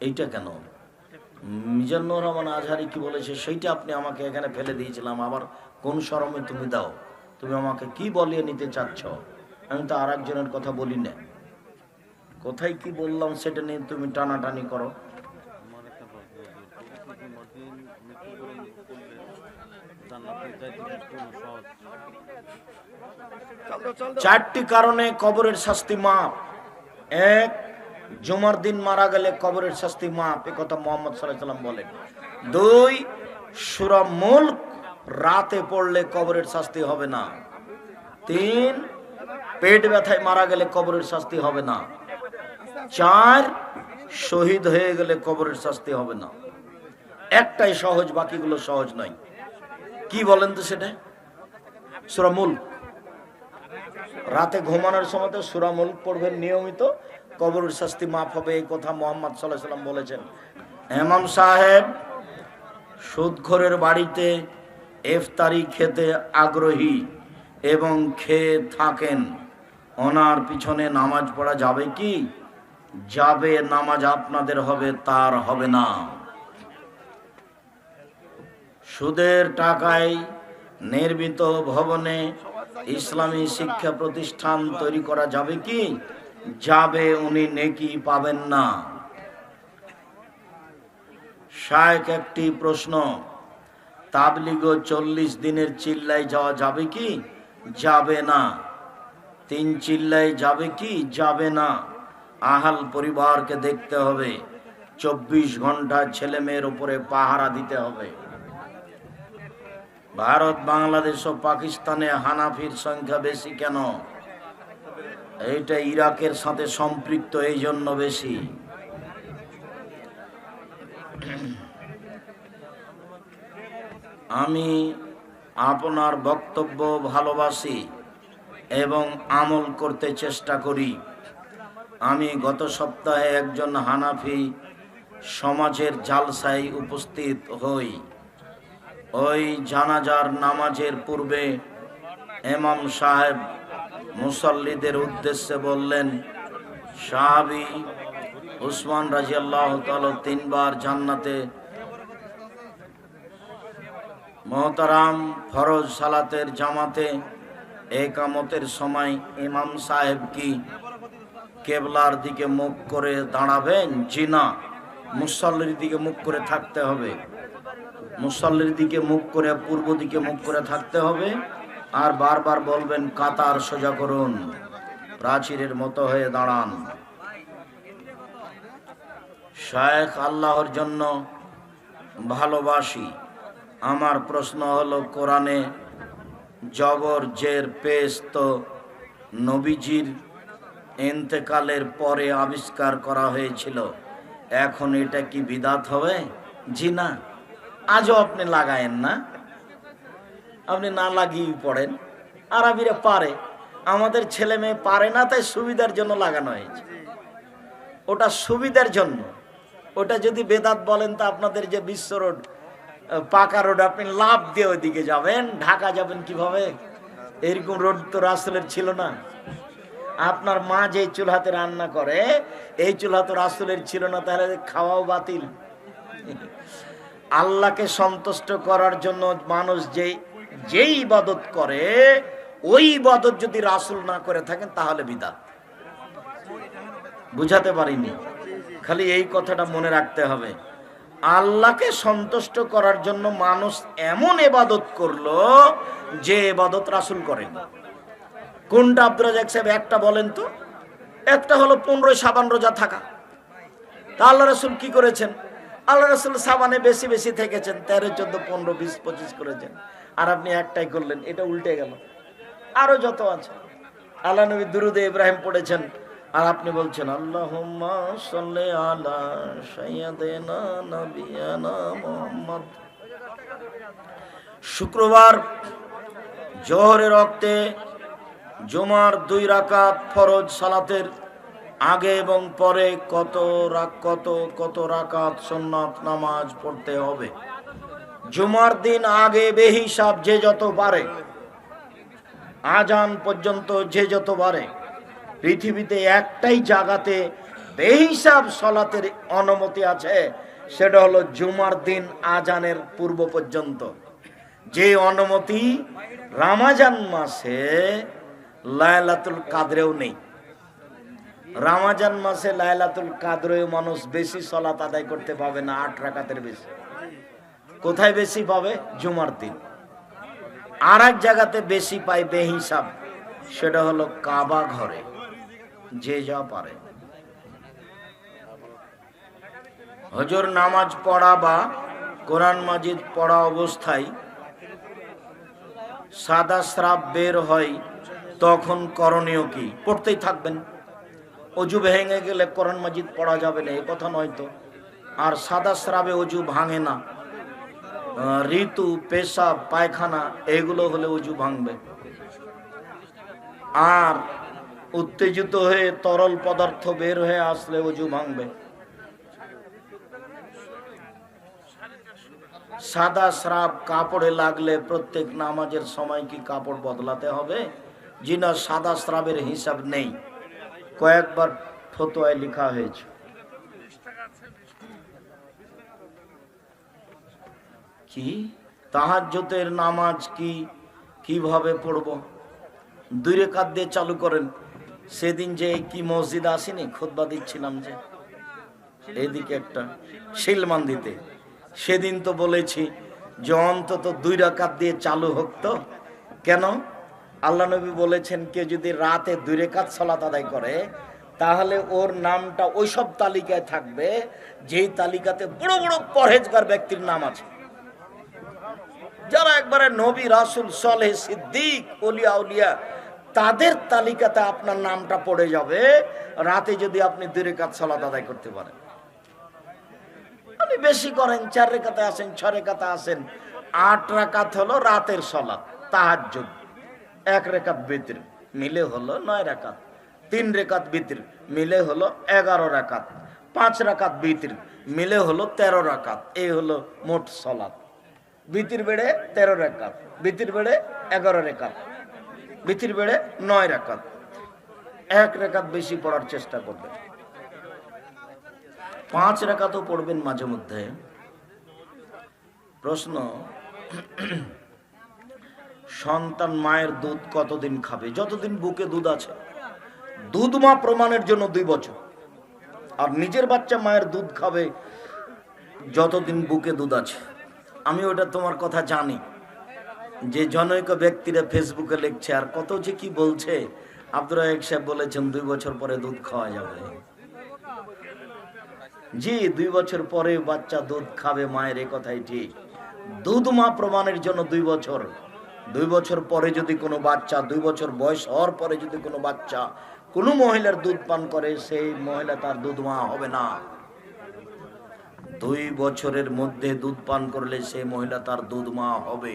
এইটা কেন? মিজানুর রহমান আজহারি কি বলেছে? সেইটা আপনি আমাকে এখানে ফেলে দিয়েছিলাম। আবার কোন শরমে তুমি দাও? তুমি আমাকে কি বলিয়ে নিতে চাচ্ছ? আমি তো আর একজনের কথা বলি না। কোথায় কি বললাম সেটা নিয়ে তুমি টানাটানি করো। চারটি কারণে কবরের শাস্তি মাপ এক জুমার দিন মারা গেলে কবরের শাস্তি মাপ এ কথা মোহাম্মদ সাল্লাম বলেন। দুই, সুরা মুল্ক রাতে পড়লে কবরের শাস্তি হবে না। তিন, পেট ব্যথায় মারা গেলে কবরের শাস্তি হবে না। চার, শহীদ হয়ে গেলে কবরের শাস্তি হবে না। একটাই সহজ, বাকিগুলো সহজ নয়। কি বলেন তো সেটা? সুরা মুল্ক। রাতে ঘুমানোর সময় তো সুরামুল পড়বেন নিয়মিত। কবরের শাস্তি মাফ হবে, এই কথা মোহাম্মদ সাল্লাম বলেছেন। হেমাম সাহেব সুদখোরের বাড়িতে এফতারি খেতে আগ্রহী এবং খেয়ে থাকেন। ওনার পিছনে নামাজ পড়া যাবে কি? যাবে নামাজ আপনাদের হবে, তার হবে না। সুদের টাকায় নির্মিত ভবনে ইসলামী শিক্ষা প্রতিষ্ঠান তৈরি করা যাবে কি? যাবে উনি নেকি পাবেন না। শায়েক একটি প্রশ্ন তাবলিগ চল্লিশ দিনের চিল্লায় যাওয়া যাবে কি? যাবে না। তিন চিল্লায় যাবে কি? যাবে না। আহাল পরিবারকে দেখতে হবে। চব্বিশ ঘণ্টা ছেলে মেয়ের উপরে পাহারা দিতে হবে। ভারত, বাংলাদেশ ও পাকিস্তানে হানাফির সংখ্যা বেশি কেন? এইটা ইরাকের সাথে সম্পৃক্ত এই জন্য বেশি। আমি আপনার বক্তব্য ভালোবাসি এবং আমল করতে চেষ্টা করি। আমি গত সপ্তাহে একজন হানাফি সমাজের জালসায় উপস্থিত হই। ওই জানাজার নামাজের পূর্বে এমাম সাহেব মুসল্লিদের উদ্দেশ্যে বললেন, সাহাবি উসমান রাজি আল্লাহ তিনবার জান্নাতে মহতারাম ফরজ সালাতের জামাতে একামতের সময় ইমাম সাহেব কি কেবলার দিকে মুখ করে দাঁড়াবেন? জিনা মুসল্লির দিকে মুখ করে থাকতে হবে। মুসল্লির দিকে মুখ করে পূর্ব দিকে মুখ করে থাকতে হবে। আর বারবার বলবেন, কাতার সোজা করুন, প্রাচীরের মতো হয়ে দাঁড়ান। শায়েখ, আল্লাহর জন্য ভালোবাসি। আমার প্রশ্ন হলো, কোরআনে জবর, জের পেশ তো নবীজির এন্তেকালের পরে আবিষ্কার করা হয়েছিল। এখন এটা কি বিদাত হবে? জি না। আজও আপনি লাগায়েন না। আপনি না লাগিয়ে পড়েন। আরবিরা পারে। আমাদের ছেলে মেয়ে পারে না, তাই সুবিধার জন্য লাগানো হয়েছে। ওটা সুবিধার জন্য। ওটা যদি বেদাত বলেন, তা আপনাদের যে বিশ্ব রোড পাকা রোড, আপনি লাভ দিয়ে ওইদিকে যাবেন। ঢাকা যাবেন কীভাবে? এরকম রোড তো রাসুলের ছিল না। আপনার মা যে চুলহাতে রান্না করে, এই চুলহা তো রাসুলের ছিল না, তাহলে খাওয়াও বাতিল। আল্লাহকে সন্তুষ্ট করার জন্য মানুষ যে যেই ইবাদত করে, ওই ইবাদত যদি রাসুল না করে থাকেন, তাহলে বিদাত। বুঝাতে পারিনি। খালি এই কথাটা মনে রাখতে হবে। আল্লাহকে সন্তুষ্ট করার জন্য মানুষ এমন এবাদত করল যে এবাদত রাসুল করেন। কোনটা আব্দুল রাজাক সাহেব, একটা বলেন তো? একটা হলো পনেরোই সাবান রোজা থাকা। তা আল্লাহ রসুল কি করেছেন? আল্লাহ রসুল সাবানে বেশি বেশি থেকেছেন, তেরো, চোদ্দ, পনেরো, বিশ, পঁচিশ করেছেন। আর আপনি একটাই করলেন, এটা উল্টে গেল। আরও যত আছে। আল্লাহ নবী দুরুদে ইব্রাহিম পড়েছেন, আর আপনি বলছেন আল্লাহ শুক্রবার জোহরের রক্তে জুমার দুই রাকাত ফরজ সালাতের আগে এবং পরে কত রা- কত কত রাকাত সুন্নাত নামাজ পড়তে হবে। জুমার দিন আগে বেহিসাব যে যত পারে আজান পর্যন্ত যে যত পারে পৃথিবীতে একটাই জায়গাতে বেহিসাব সলাতের অনুমতি আছে, সেটা হলো জুমার দিন আজানের পূর্ব পর্যন্ত। যে অনুমতি রামাজান মাসে লায়লাতুল কাদরেও নেই। রামাজান মাসে লায়লাতুল কাদরেও মানুষ বেশি সলাত আদায় করতে পাবে না, আট রাকাতের বেশি। কোথায় বেশি পাবে? জুমার দিন। আর এক জায়গাতে বেশি পায় বেহিসাব, সেটা হলো কাবা ঘরে, যে যা পারে। হজর নামাজ পড়া বা কোরআন মাজিদ পড়া অবস্থায় সাদা স্রাব বের হয়, তখন করণীয় কি? পড়তেই থাকবেন। অজু ভেঙে গেলে কোরআন মাজিদ পড়া যাবে না, এ কথা নয় তো। আর সাদা স্রাবে অজু ভাঙে না। ঋতু, পেশাব, পায়খানা, এগুলো হলে অজু ভাঙবে। আর উত্তেজিত হয়ে তরল পদার্থ বের হয়ে আসলে অজু ভাঙবে। সাদা স্রাব কাপড়ে লাগলে প্রত্যেক নামাজের সময় কি কাপড় বদলাতে হবে? জি না, সাদা স্রাবের হিসাব নেই। কয়েকবার ফতোয়ায় লেখা হয়েছে। কি? তাহাজ্জতের নামাজ কি? কীভাবে পড়ব? দুই রেখাত দিয়ে চালু করেন। সেদিন যে কি মসজিদ আসেনি, খুতবা দিচ্ছিলাম যে। এদিকে একটা শিলমান দিতে সেদিন তো বলেছি যে অন্তত দুই রাকাত দিয়ে চালু হোক তো। কেন? আল্লাহ নবী বলেছেন কেউ যদি রাতে দুই রেখাত সলাত আদায় করে, তাহলে ওর নামটা ওইসব তালিকায় থাকবে, যেই তালিকাতে বড় বড় পরহেজগার ব্যক্তির নাম আছে। যারা একবারে নবী, রাসুল, সলেহ, সিদ্দিক অলিয়া উলিয়া তাদের তালিকাতে আপনার নামটা পড়ে যাবে। রাতে যদি আপনি দুই রেখাত সলাত আদায় করতে পারেন। আপনি বেশি করেন, চার রেখাতে আসেন ছ রেখাতে আসেন। আট রাকাত হলো রাতের সলাত, তাহাজ্জুদ। এক রেখাত বিতির, মিলে হলো নয় রাকাত তিন রেখাত বিতির, মিলে হলো এগারো রাকাত পাঁচ রাকাত বিতির, মিলে হলো তেরো রাকাত এই হলো মোট সলাত। বিতির বেড়ে তেরো রেখাত, বিতির বেড়ে এগারো রেখাত, বিতির বেড়ে নয় রেখাত। এক রেখাত বেশি পড়ার চেষ্টা করবেন। পাঁচ রেখাতও পড়বেন মাঝে মধ্যে। প্রশ্ন, সন্তান মায়ের দুধ কতদিন খাবে? যতদিন বুকে দুধ আছে। দুধ মা প্রমাণের জন্য দুই বছর। আর নিজের বাচ্চা মায়ের দুধ খাবে, যতদিন বুকে দুধ আছে। আমি ওটা তোমার কথা জানি। যে জনৈক ব্যক্তিরা ফেসবুকে লিখছে, আর কত যে কি বলছে, আব্দুর রাহেক সাহেব বলেছেন, দুই বছর পরে দুধ খাওয়া যাবে। জি, দুই বছর পরে বাচ্চা দুধ খাবে, মায়ের এ কথাই ঠিক। দুধ মা প্রমাণের জন্য দুই বছর। দুই বছর পরে যদি কোনো বাচ্চা, দুই বছর বয়স হওয়ার পরে যদি কোনো বাচ্চা কোনো মহিলার দুধ পান করে, সেই মহিলা তার দুধ মা হবে না। দুই বছরের মধ্যে দুধ পান করলে সে মহিলা তার দুধ মা হবে।